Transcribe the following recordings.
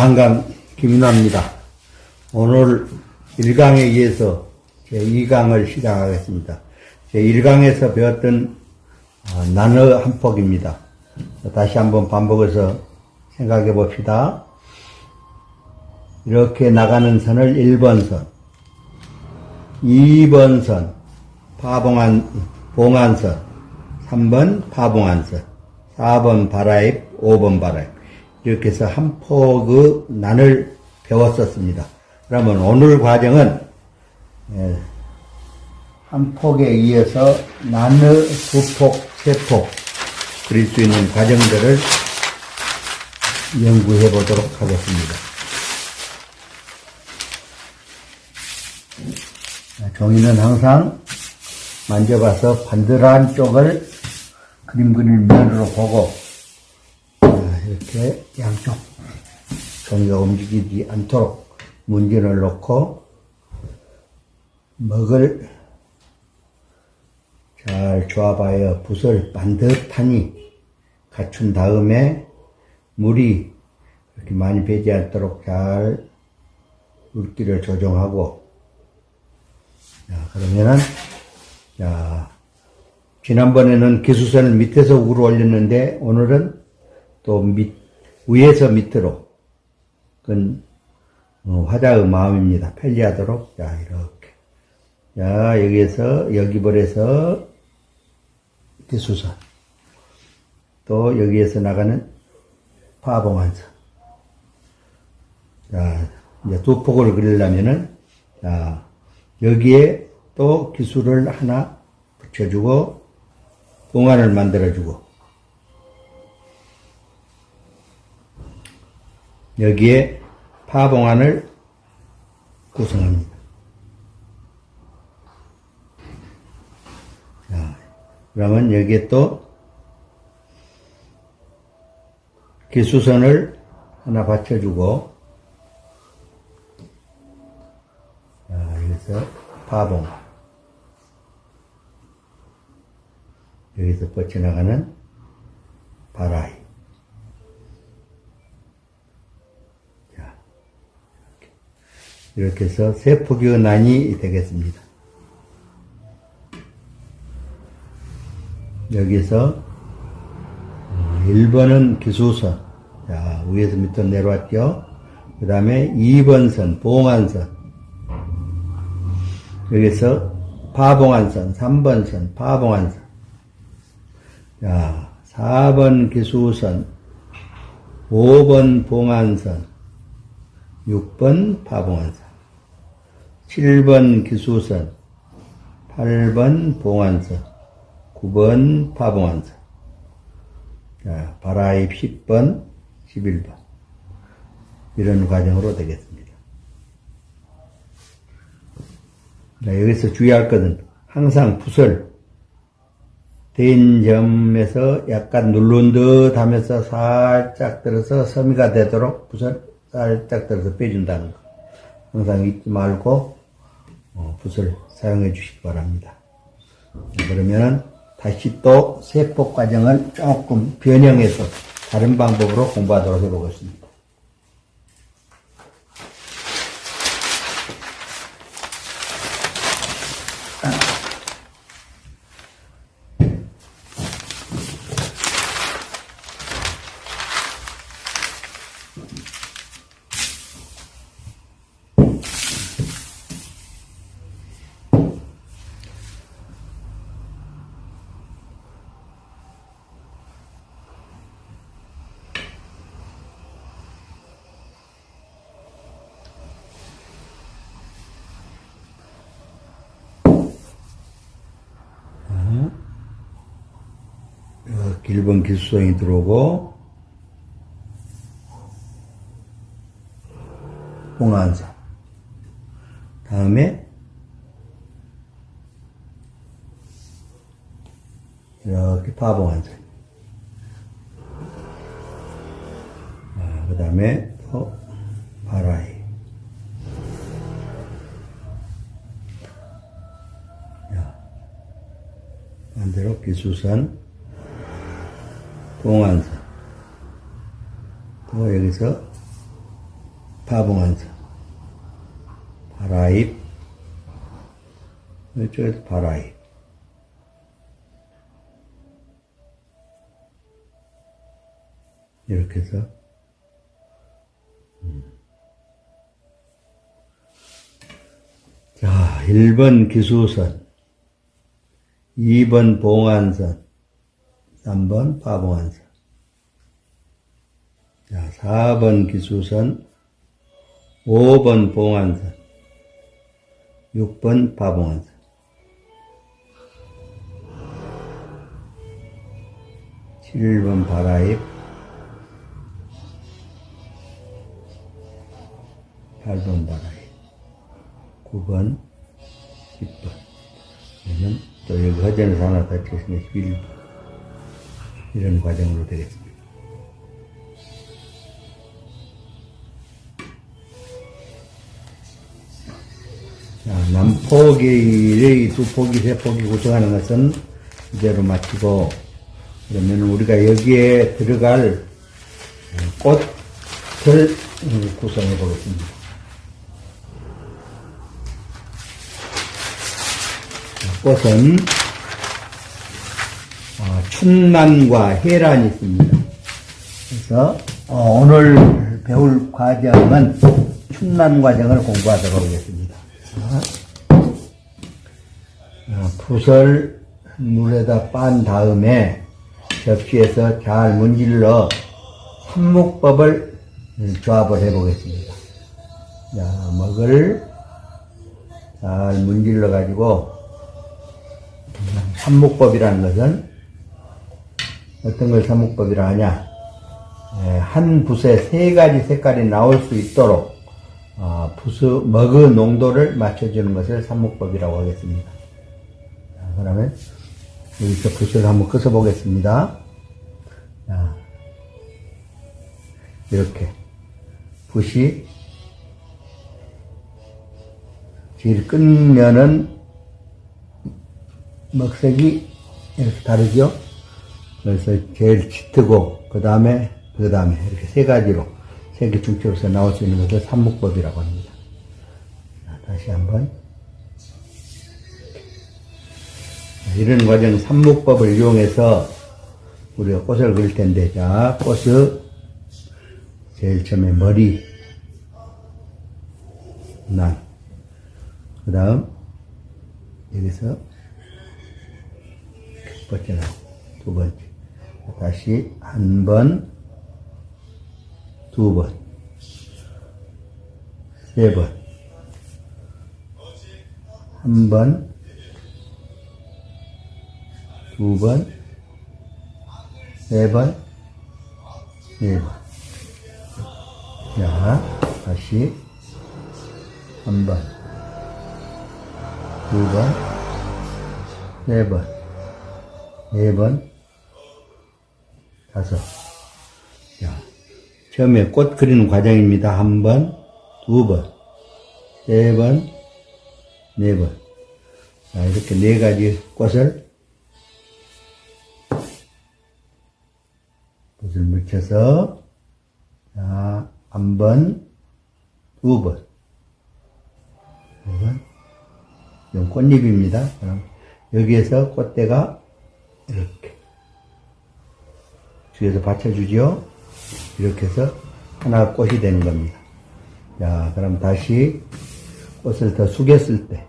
장강 김인화입니다. 오늘 1강에 의해서 제2강을 시작하겠습니다. 제1강에서 배웠던 어, 나너 한 폭입니다. 다시 한번 반복해서 생각해 봅시다. 이렇게 나가는 선을 1번 선, 2번 선, 파봉한, 봉안선, 3번 파봉안선, 4번 바라입, 5번 바라입. 이렇게 해서 한 폭의 난을 배웠었습니다. 그러면 오늘 과정은 예, 한 폭에 의해서 난의 두 폭, 세 폭 그릴 수 있는 과정들을 연구해 보도록 하겠습니다. 종이는 항상 만져봐서 반듯한 쪽을 그림 그릴 면으로 보고 자, 이렇게 양쪽 종이가 움직이지 않도록 문진을 놓고 먹을 잘 조아봐야 붓을 반듯하니 갖춘 다음에 물이 이렇게 많이 배지 않도록 잘 물기를 조정하고 자, 그러면은 자 지난번에는 기수선을 밑에서 위로 올렸는데 오늘은 또 밑, 위에서 밑으로 그건 어, 화자의 마음입니다. 편리하도록. 자 이렇게. 자 여기에서 여기 벌에서 기수선 또 여기에서 나가는 파봉한선 자 이제 두 폭을 그리려면은 자 여기에 또 기술을 하나 붙여주고 봉안을 만들어주고 여기에 파봉안을 구성합니다. 자, 그러면 여기에 또 기수선을 하나 받쳐주고 자, 여기서 파봉 여기서 뻗쳐나가는 바라이 자, 이렇게. 해서 세 폭의 난이 되겠습니다. 여기서 1번은 기수선 자 위에서 밑으로 내려왔죠. 그 다음에 2번 선 봉안선 여기서 파봉안선 3번 선 파봉안선 자 4번 기수선 5번 봉안선 6번 파봉안선 7번 기수선 8번 봉안선 9번 파봉안선 자, 바라입 10번, 11번. 이런 과정으로 되겠습니다. 자, 여기서 주의할 것은 항상 붓을 대인 점에서 약간 누른 듯 하면서 살짝 들어서 섬이가 되도록 붓을 살짝 들어서 빼준다는 거. 항상 잊지 말고 어, 붓을 사용해 주시기 바랍니다. 자, 그러면은 다시 또 세폭 과정을 조금 변형해서 다른 방법으로 공부하도록 해보겠습니다. 어, 길번 기수성이 들어오고 봉안선 다음에 이렇게 파봉안선 아, 그 다음에 또 바라이. 야, 반대로 기수선 봉안선 또 여기서 파봉한선. 바라입. 이쪽에도 바라입. 이렇게 해서 음. 자, 1번 기수선 2번 봉안선 3번 파봉안선 자, 4번 기수선 5번 봉안선 6번 파봉안선 7번 바라입 8번 바라입 9번 10번. 그러면 또 여기 허전에서 하나 더 쳤으면 11번 이런 과정으로 되겠습니다. 자, 남포기의 두 포기, 세 포기 구성하는 것은 이대로 마치고 그러면 우리가 여기에 들어갈 꽃을 구성해 보겠습니다. 꽃은 어, 춘란과 해란이 있습니다. 그래서 어, 오늘 배울 과정은 춘란 과정을 공부하도록 하겠습니다. 자, 어, 붓을 물에다 빤 다음에 접시에서 잘 문질러 삼목법을 조합을 해보겠습니다. 자, 먹을 잘 문질러 가지고 삼목법이라는 것은 어떤 걸 삼목법이라 하냐? 예, 한 붓에 세 가지 색깔이 나올 수 있도록 어, 붓의 먹의 농도를 맞춰주는 것을 삼목법이라고 하겠습니다. 자, 그러면 여기서 붓을 한번 꺼서 보겠습니다. 자, 이렇게 붓이 제일 끝면은 먹색이 이렇게 다르죠? 그래서 제일 짙고, 그 다음에, 그 다음에, 이렇게 세 가지로, 세 개 중첩에서 나올 수 있는 것을 삼목법이라고 합니다. 자, 다시 한 번. 자, 이런 과정 삼목법을 이용해서 우리가 꽃을 그릴 텐데, 자, 꽃을 제일 처음에 머리, 난, 그 다음, 여기서 첫 번째 날, 두 번째. 다시 한 번, 두 번, 세 번, 한 번, 두 번, 세 번, 네 번. 자, 다시 한 번, 두 번, 세 번, 네 번, 다섯. 자, 처음에 꽃 그리는 과정입니다. 한 번, 두 번, 세 번, 네 번. 자, 이렇게 네 가지 꽃을 붓을 묻혀서 자, 한 번, 두 번, 두 번. 이건 꽃잎입니다. 그럼 여기에서 꽃대가 이렇게 뒤에서 받쳐주죠. 이렇게 해서 하나 꽃이 되는 겁니다. 자, 그럼 다시 꽃을 더 숙였을 때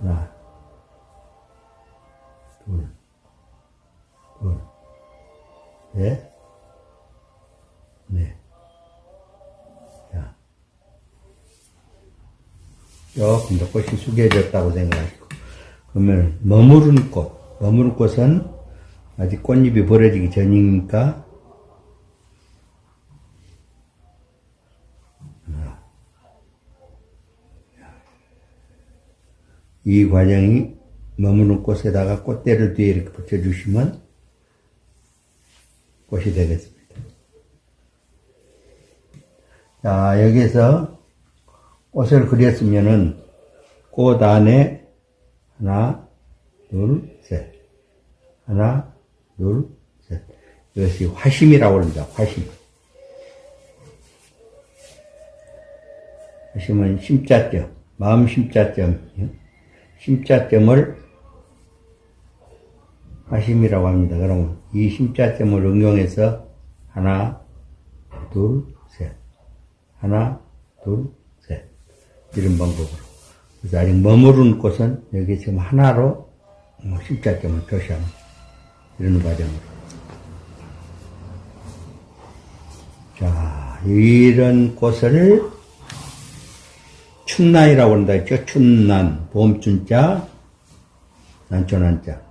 하나, 둘, 둘, 셋, 넷. 자, 조금 더 꽃이 숙여졌다고 생각하시고 그러면 머무른 꽃, 머무른 꽃은 아직 꽃잎이 벌어지기 전이니까 이 과정이 머무는 꽃에다가 꽃대를 뒤에 이렇게 붙여주시면 꽃이 되겠습니다. 자, 여기에서 꽃을 그렸으면은 꽃 안에 하나, 둘, 셋. 하나, 둘, 셋. 이것이 화심이라고 합니다. 화심. 하시면 심자점, 마음 심자점, 심자점을 하심이라고 합니다. 그럼 이 심자점을 응용해서 하나, 둘, 셋. 하나, 둘, 셋. 이런 방법으로. 그래서 아직 머무른 곳은 여기 지금 하나로 뭐 심자점을 표시하는 이런 과정으로. 자, 이런 꽃을 춘난이라고 한다 했죠? 춘난, 봄춘자, 난초난자.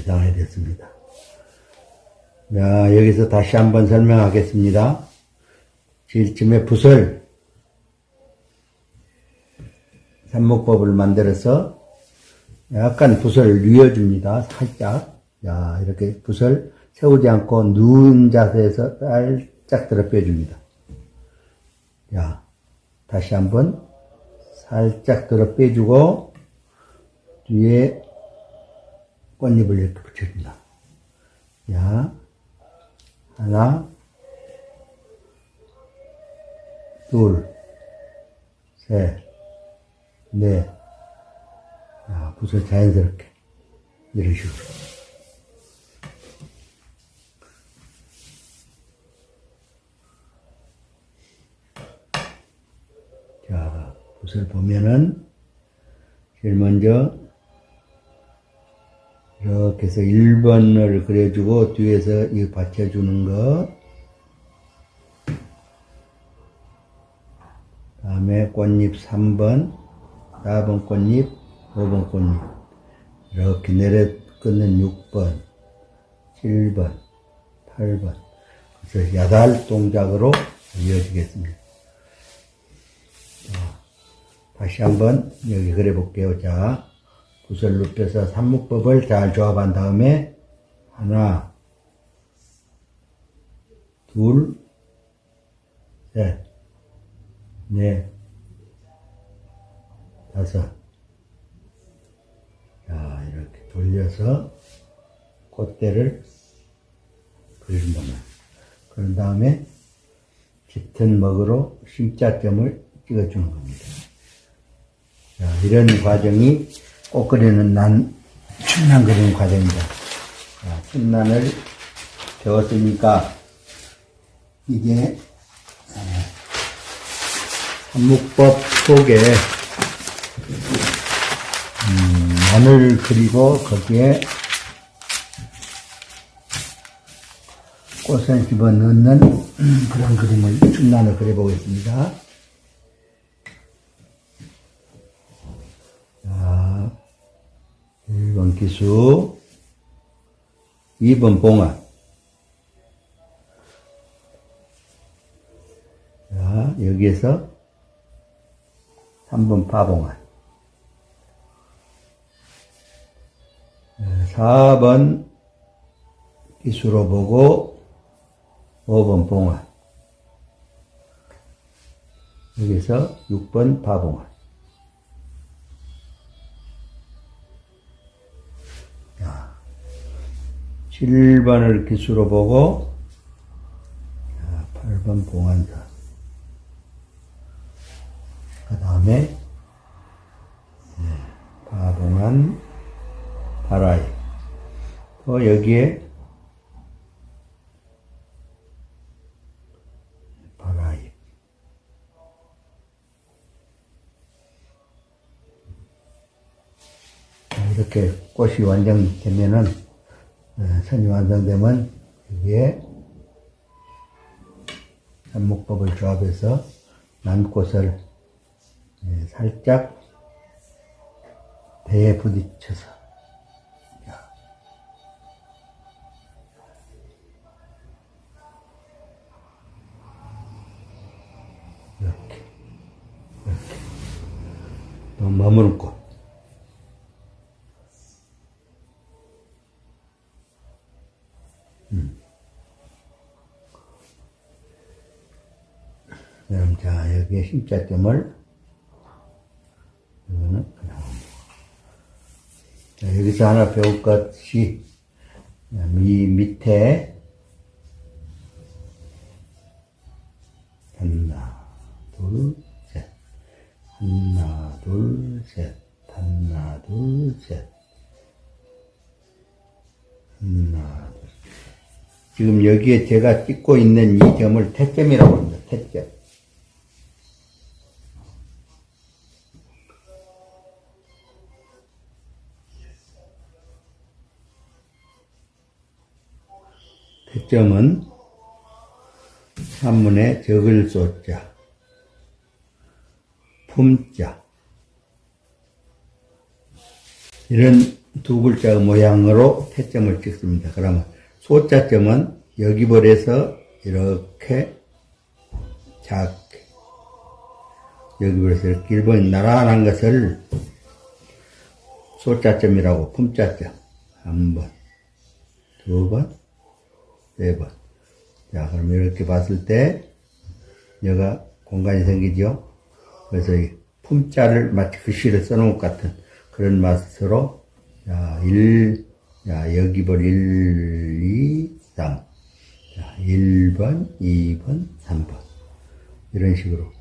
이상하게 됐습니다. 자, 여기서 다시 한번 설명하겠습니다. 질침의 붓을 삼목법을 만들어서 약간 붓을 뉘어줍니다. 살짝. 자, 이렇게 붓을 세우지 않고 누운 자세에서 살짝 들어 빼줍니다. 자, 다시 한번 살짝 들어 빼주고 뒤에 꽃잎을 이렇게 붙여줍니다. 자, 하나, 둘, 셋, 넷. 자, 붓을 자연스럽게. 이런 식으로. 자, 붓을 보면은, 제일 먼저, 이렇게 해서 1번을 그려주고, 뒤에서 이 받쳐주는 것, 다음에 꽃잎 3번, 4번 꽃잎, 5번 꽃잎. 이렇게 내려 끊는 6번, 7번, 8번. 그래서 야달 동작으로 이어지겠습니다. 자, 다시 한번 여기 그려볼게요. 자, 붓을 눕혀서 삼목법을 잘 조합한 다음에 하나, 둘, 셋, 넷, 다섯. 자, 이렇게 돌려서 꽃대를 그린다면. 그런 다음에 짙은 먹으로 심자점을 찍어주는 겁니다. 자, 이런 과정이 꽃 그리는 난, 춘난 그리는 과정입니다. 자, 춘난을 배웠으니까 이게 한묵법 속에 음, 난을 그리고 거기에 꽃을 집어넣는 음, 그런 그림을 춘난을 그려보겠습니다. 기수, 2번 봉화. 자, 여기에서 3번 파봉화. 4번 기수로 보고 5번 봉화. 여기서 6번 파봉화. 7번을 기수로 보고 자, 8번 봉환사. 그 다음에 파봉한 바라이. 또 여기에 바라이. 자, 이렇게 꽃이 완성되면은 어, 선이 완성되면 여기에 한목법을 조합해서 난꽃을 예, 살짝 배에 부딪혀서 자. 이렇게 이렇게 곳 음. 그럼 자, 힘자점을, 이거는 그냥. 자, 여기서 하나 배울 것이, 이 밑에, 하나, 둘, 셋. 하나, 둘, 셋. 하나, 둘, 셋. 하나, 둘. 지금 여기에 제가 찍고 있는 이 점을 태점이라고 합니다. 태점. 태점은 한문에 적을 쏘자, 품자, 이런 두 글자 모양으로 태점을 찍습니다. 그러면 소자점은 여기 벌에서 이렇게 작게 여기 벌에서 이렇게 일본이 나란한 것을 소자점이라고 품자점 한 번, 두 번, 세 번. 자, 그럼 이렇게 봤을 때 여가 공간이 생기죠. 그래서 이 품자를 마치 글씨를 써놓은 것 같은 그런 맛으로 자, 1, 자, 여기 벌 1, 2, 3. 자, 1번, 2번, 3번. 이런 식으로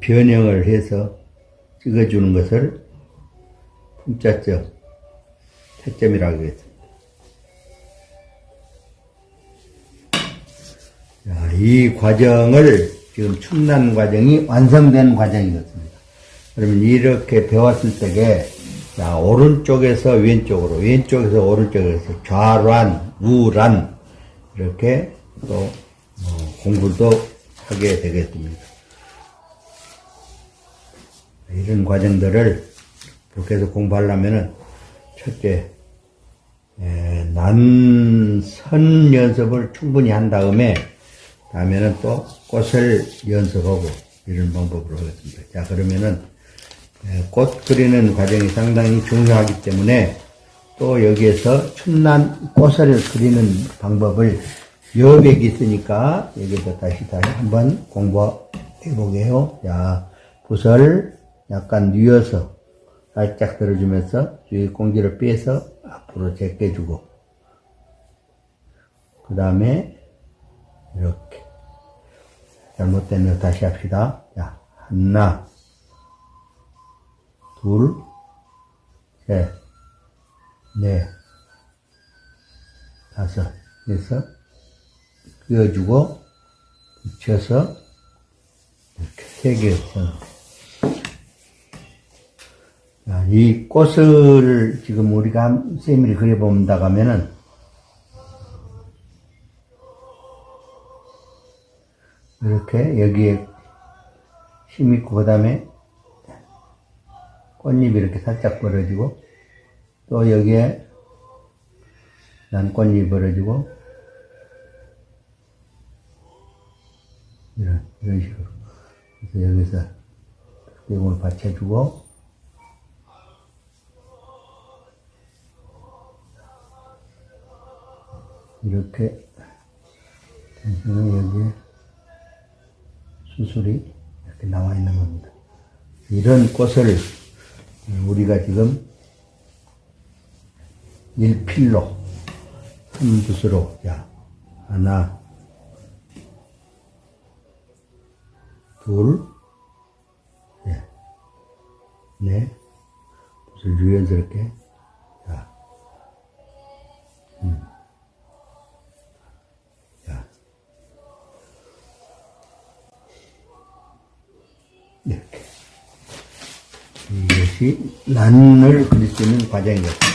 변형을 해서 찍어주는 것을 품자점, 태점이라고 하겠습니다. 이 과정을 지금 춘난 과정이 완성된 과정이었습니다. 그러면 이렇게 배웠을 때에 자, 오른쪽에서 왼쪽으로, 왼쪽에서 오른쪽에서 좌란, 우란 이렇게 또 어, 공부도 하게 되겠습니다. 이런 과정들을 계속 공부하려면은 첫째 에, 난선 연습을 충분히 한 다음에 다음에는 또 꽃을 연습하고 이런 방법으로 하겠습니다. 자 그러면은 에, 꽃 그리는 과정이 상당히 중요하기 때문에 또 여기에서 춘난 꽃을 그리는 방법을 여백이 있으니까 여기서 다시 다시 한번 공부해 보게요. 자 붓을 약간 뉘어서 살짝 들어주면서 뒤에 공기를 빼서 앞으로 제껴주고 그 다음에 이렇게 잘못된 거 다시 합시다. 자 하나 둘 셋, 넷, 다섯, 여섯, 그어주고, 붙여서, 이렇게 세 개, 자, 이 꽃을 지금 우리가 쌤이 그려본다고 하면은, 이렇게 여기에 힘 있고, 그 다음에 꽃잎이 이렇게 살짝 벌어지고, 또 여기에 난 꽃잎이 벌어지고, 이런, 이런 식으로. 그래서 여기서 대공을 받쳐주고, 이렇게, 여기에 수술이 이렇게 나와 있는 겁니다. 이런 꽃을 우리가 지금 일필로 한 붓으로 자 하나 둘 셋, 넷 붓을 유연스럽게 난을 있는 과정이었습니다.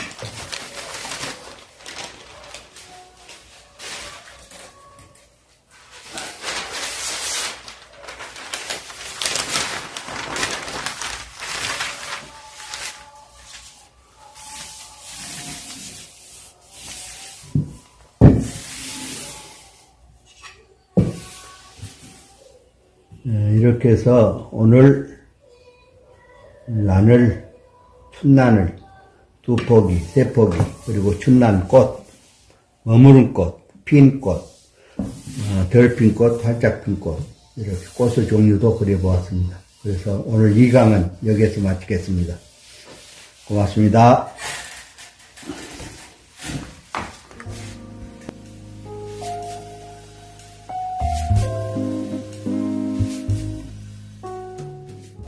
네, 이렇게 해서 오늘 난을, 춘난을 두 포기, 세 포기, 그리고 춘난 꽃, 머무른 꽃, 핀 꽃, 어, 덜핀 꽃, 활짝 핀 꽃, 이렇게 꽃의 종류도 그려보았습니다. 그래서 오늘 이 강은 여기에서 마치겠습니다. 고맙습니다.